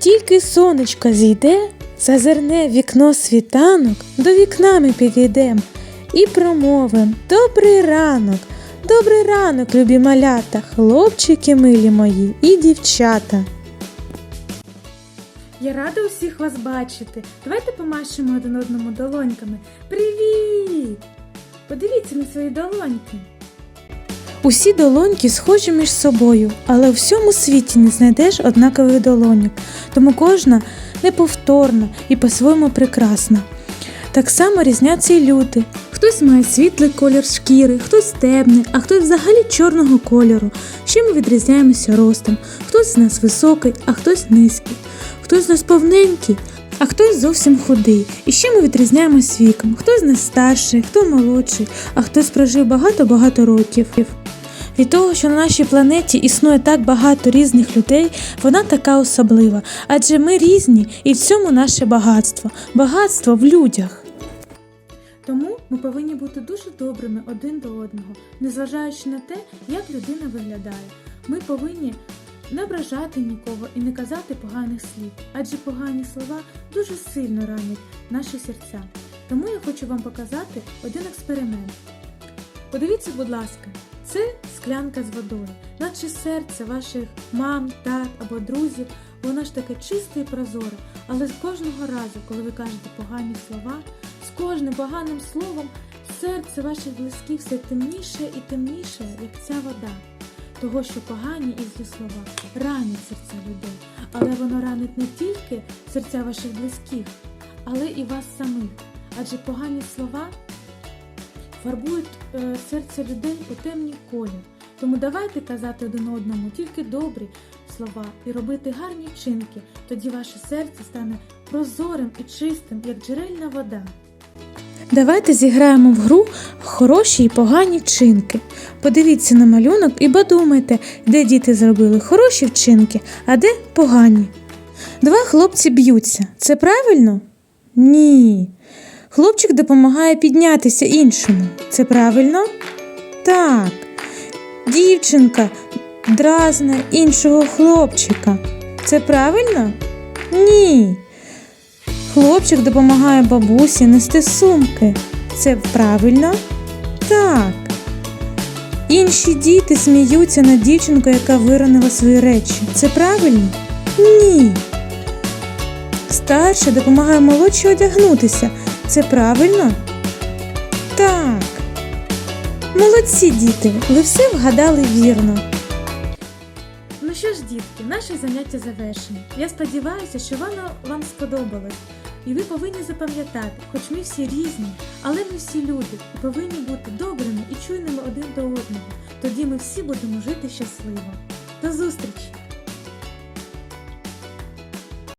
тільки сонечко зійде, зазирне вікно світанок, до вікна ми підійдем і промовим Добрий ранок, добрий ранок, любі малята, хлопчики милі мої і дівчата. Я рада усіх вас бачити. Давайте помашемо один одному долоньками. Привіт! Подивіться на свої долоньки. Усі долоньки схожі між собою, але у всьому світі не знайдеш однакових долоньок, тому кожна неповторна і по-своєму прекрасна. Так само різняться і люди. Хтось має світлий колір шкіри, хтось темний, а хтось взагалі чорного кольору. Ще ми відрізняємося ростом. Хтось з нас високий, а хтось низький. Хтось з нас повненький, а хтось зовсім худий. І ще ми відрізняємось віком. Хтось з нас старший, хто молодший, а хтось прожив багато-багато років. Від того, що на нашій планеті існує так багато різних людей, вона така особлива, адже ми різні і в цьому наше багатство. Багатство в людях. Тому ми повинні бути дуже добрими один до одного, незважаючи на те, як людина виглядає. Ми повинні не ображати нікого і не казати поганих слів, адже погані слова дуже сильно ранять наші серця. Тому я хочу вам показати один експеримент. Подивіться, будь ласка, це склянка з водою, наче серце ваших мам, тат або друзів, воно ж таке чисте і прозоре, але з кожного разу, коли ви кажете погані слова, з кожним поганим словом серце ваших близьких все темніше і темніше, як ця вода. Того, що погані і злі слова ранять серця людей, але воно ранить не тільки серця ваших близьких, але і вас самих. Адже погані слова фарбують е, серце людей у темний колір. Тому давайте казати один одному тільки добрі слова і робити гарні вчинки. Тоді ваше серце стане прозорим і чистим, як джерельна вода. Давайте зіграємо в гру хороші і погані вчинки. Подивіться на малюнок і подумайте, де діти зробили хороші вчинки, а де погані. Два хлопці б'ються. Це правильно? Ні. Хлопчик допомагає піднятися іншому. Це правильно? Так. Дівчинка дразне іншого хлопчика. Це правильно? Ні. Хлопчик допомагає бабусі нести сумки. Це правильно? Так. Інші діти сміються над дівчинкою, яка виронила свої речі. Це правильно? Ні. Старша допомагає молодшій одягнутися. Це правильно? Так. Молодці діти, ви все вгадали вірно. Ну що ж, дітки, наше заняття завершено. Я сподіваюся, що воно вам сподобалось. І ви повинні запам'ятати, хоч ми всі різні, але ми всі люди і повинні бути добрими і чуйними один до одного. Тоді ми всі будемо жити щасливо. До зустрічі!